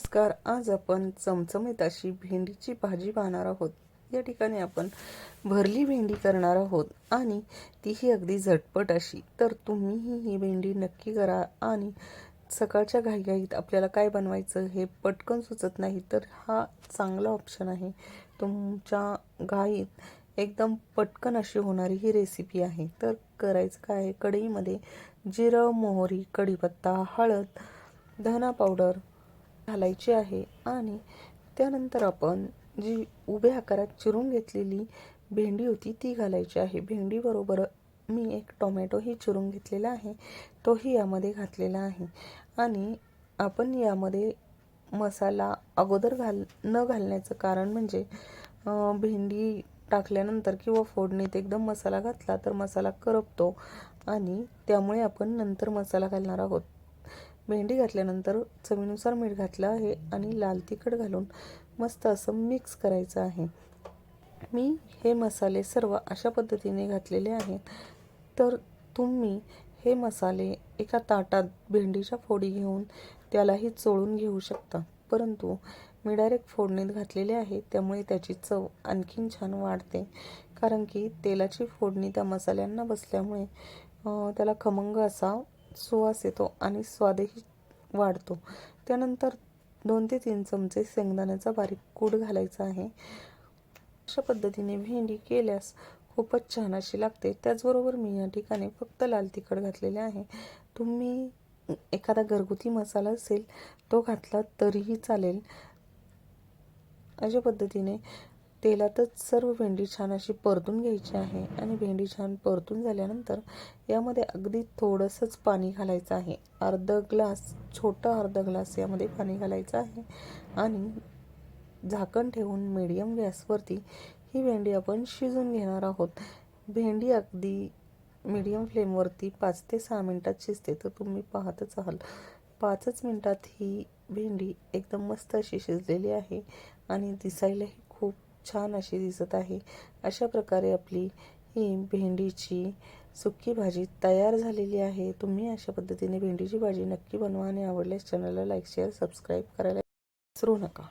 नमस्कार. आज आपण चमचमीत अशी भेंडीची भाजी पाहणार आहोत. या ठिकाणी आपण भरली भेंडी करणार आहोत आणि तीही अगदी झटपट अशी. तर तुम्हीही ही भेंडी नक्की करा आणि सकाळच्या घाईघाईत आपल्याला काय बनवायचं हे पटकन सुचत नाही तर हा चांगला ऑप्शन आहे. तुमच्या घाईत एकदम पटकन अशी होणारी ही रेसिपी आहे. तर करायचं काय? कढईमध्ये जिरं मोहरी कढीपत्ता हळद धना पावडर घालायची आहे आणि त्यानंतर आपण जी उभ्या आकारात चिरून घेतलेली भेंडी होती ती घालायची आहे. भेंडीबरोबर मी एक टोमॅटोही चिरून घेतलेला आहे. तोही यामध्ये घातलेला आहे. आणि आपण यामध्ये मसाला अगोदर घाल न घालण्याचं कारण म्हणजे भेंडी टाकल्यानंतर किंवा फोडणीत एकदम मसाला घातला तर मसाला करपतो आणि त्यामुळे आपण नंतर मसाला घालणार आहोत. भेंडी घातल्यानंतर चवीनुसार मीठ घातलं आहे आणि लाल तिखट घालून मस्त असं मिक्स करायचं आहे. मी हे मसाले सर्व अशा पद्धतीने घातलेले आहेत. तर तुम्ही हे मसाले एका ताटात भेंडीच्या फोडी घेऊन त्यालाही चोळून घेऊ शकता. परंतु मी डायरेक्ट फोडणीत घातलेले आहे त्यामुळे त्याची चव आणखीन छान वाढते. कारण की तेलाची फोडणी त्या मसाल्यांना बसल्यामुळे त्याला खमंग असा सुवास येतो आणि स्वादही वाढतो. त्यानंतर दोन ते तीन चमचे शेंगदाण्याचा बारीक कूड घालायचा आहे. अशा पद्धतीने भेंडी केल्यास खूपच छान अशी लागते. त्याचबरोबर मी या ठिकाणी फक्त लाल तिखट घातलेले आहे. तुम्ही एखादा घरगुती मसाला असेल तो घातला तरीही चालेल. अशा पद्धतीने तेलातच सर्व भेंडी छान अशी परतून घ्यायची आहे आणि भेंडी छान परतून झाल्यानंतर यामध्ये अगदी थोडंसंच पाणी घालायचं आहे. अर्ध ग्लास छोटा अर्ध ग्लास यामध्ये पाणी घालायचं आहे आणि झाकण ठेवून मिडियम गॅसवरती ही भेंडी आपण शिजून घेणार आहोत. भेंडी अगदी मीडियम फ्लेमवरती पाच ते सहा मिनटात शिजते तर तुम्ही पाहतच आहात पाचच मिनटात ही भेंडी एकदम मस्त अशी शिजलेली आहे आणि दिसायलाही खूप छान अशी दिसत आहे. अशा प्रकारे आपली ही भेंडीची सुकी भाजी तयार झालेली आहे. तुम्ही अशा पद्धतीने भेंडीची भाजी नक्की बनवा आणि आवडल्यास चॅनलला लाईक शेअर सबस्क्राईब करायला विसरू नका.